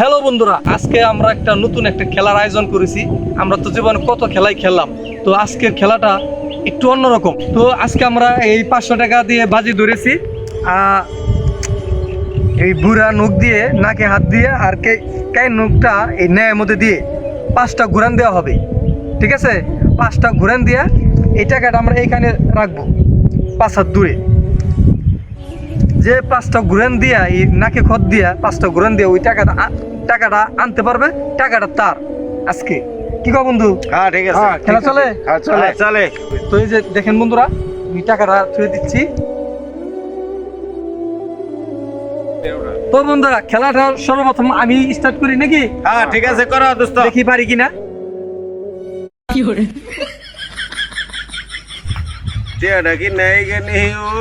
Hello বন্ধুরা, আজকে আমরা একটা নতুন একটা খেলার আয়োজন করেছি। আমরা তো জীবনে কত খেলাই খেললাম। তো আজকের খেলাটা একটু অন্যরকম। তো আজকে আমরা এই পাঁচশো টাকা দিয়ে বাজি ধরেছি এই বুড়া নখ দিয়ে, নাকে হাত দিয়ে, আর কে কে নখটা এই ন্যায়ের মধ্যে দিয়ে পাঁচটা ঘুরান দেওয়া হবে। ঠিক আছে? পাঁচটা ঘুরান দিয়ে এই টাকাটা আমরা এইখানে রাখব, পাঁচ হাত দূরে। যে পাঁচটা ঘুরেন দিয়া এই নাকে খত দিয়া পাঁচটা ঘুরেন দিয়া ওই টাকাটা টাকাটা আনতে পারবে টাকাটা তার। আজকে। কি কো বন্ধু? হ্যাঁ ঠিক আছে। হ্যাঁ, খেলা চলে? হ্যাঁ চলে। চলে। তো এই যে দেখেন বন্ধুরা আমি টাকাটা ছুঁয়ে দিচ্ছি। তো বন্ধুরা খেলাটা সর্বপ্রথম আমি স্টার্ট করি নাকি? হ্যাঁ ঠিক আছে করো দোস্ত। দেখি পারি কিনা? কি নেই গে नहीं ও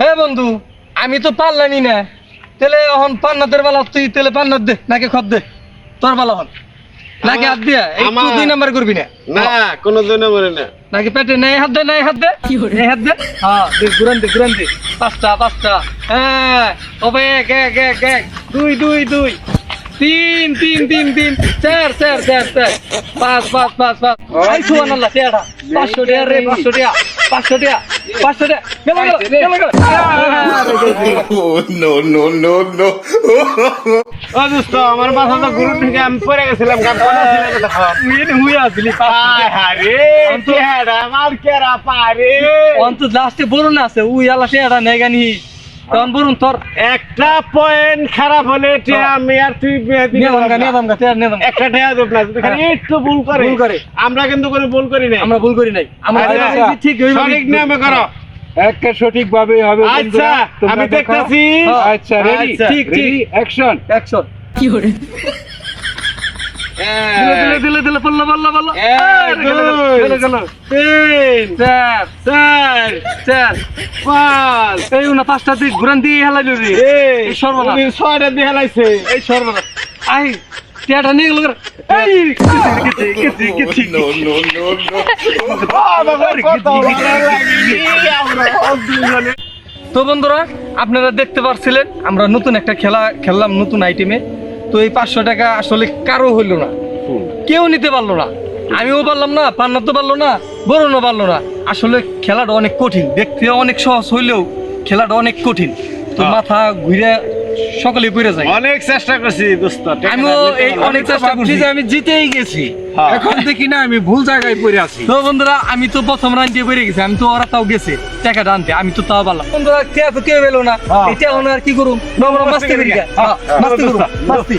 হে বন্ধু আমি তো পারলামই না। তেলে এখন পান্নাদের বেলা তুই তেলে পান্নার দে নাকি খব দে। তোর বেলা হন নাকি হাত দিয়া? একটু দুই নাম্বার করবি না? না কোনো জন্য মরে না। নাকি পেটে নেই হাত দে নেই হাত দে? নেই হাত দে? হ্যাঁ দে ঘুরান দে ঘুরান দে। পাঁচটা পাঁচটা। হ্যাঁ ওবে এক এক এক এক দুই দুই দুই। তিন তিন তিন তিন। চার চার চার চার। পাঁচ পাঁচ পাঁচ পাঁচ। আই সুবান আল্লাহ পাঁচশো টিয়া রে পাঁচশো টিয়া পাঁচশো টিয়া পাঁচশো দোস্ত আমার মাথা তো গুরু থেকে আমি পরে গেছিলাম আমার কেরা পারে অন্ত লাস্টে বলুন আছে উই আলা সে নেই গানি। তখন বলুন তোর একটা পয়েন্ট খারাপ হলে আমি আর তুই একটা টিয়া দেব না একটু ভুল করে ভুল করে। আমরা কিন্তু কোনো ভুল করি নাই। আমরা ভুল করি নাই। আমরা আচ্ছা, ঠিক ওইভাবেই- সঠিক নিয়মে করো। একটা সঠিক ভাবে হবে আচ্ছা আমি দেখতাছি। আচ্ছা রেডি আচ্ছা, ঠিক, ঠিক। অ্যাকশন অ্যাকশন কি দিলে দিলে দিলে দিলে পড়ল পড়ল পড়ল গেল গেল তিন চার চার চার পাঁচ। এই না পাঁচটা দিক ঘুরান দিয়ে হেলাইল রে। এই সর্বনাশ। ছয়টা দিয়ে হেলাইছে। এই সর্বনাশ। আই টিয়াটা নিয়ে গেল এই তো বন্ধুরা আপনারা দেখতে পারছিলেন আমরা নতুন একটা খেলা খেললাম নতুন আইটেমে তো এই পাঁচশো টাকা আসলে কারও হইল না। কেউ নিতে পারল না। আমিও পারলাম না পান্না তো পারল না বরুণও পারল না। আসলে খেলাটা অনেক কঠিন দেখতে অনেক সহজ হইলেও খেলাটা অনেক কঠিন। তো হ্যাঁ। মাথা ঘুরে সকলে পড়ে যায়। অনেক চেষ্টা করছি দোস্ত আমিও এই অনেক চেষ্টা করছি। যে আমি জিতেই গেছি। হ্যাঁ। এখন দেখি না আমি ভুল জায়গায় পড়ে আছি। তো বন্ধুরা আমি তো প্রথম রান দিয়ে পড়ে গেছি আমি তো ওরা তাও গেছে। টাকা আনতে আমি তো তাও পারলাম। বন্ধুরা কে তো কেউ পেল না। হ্যাঁ। এটা আমরা আর কি করুম? মাস্তি। হ্যাঁ, মাস্তি করুম মাস্তি।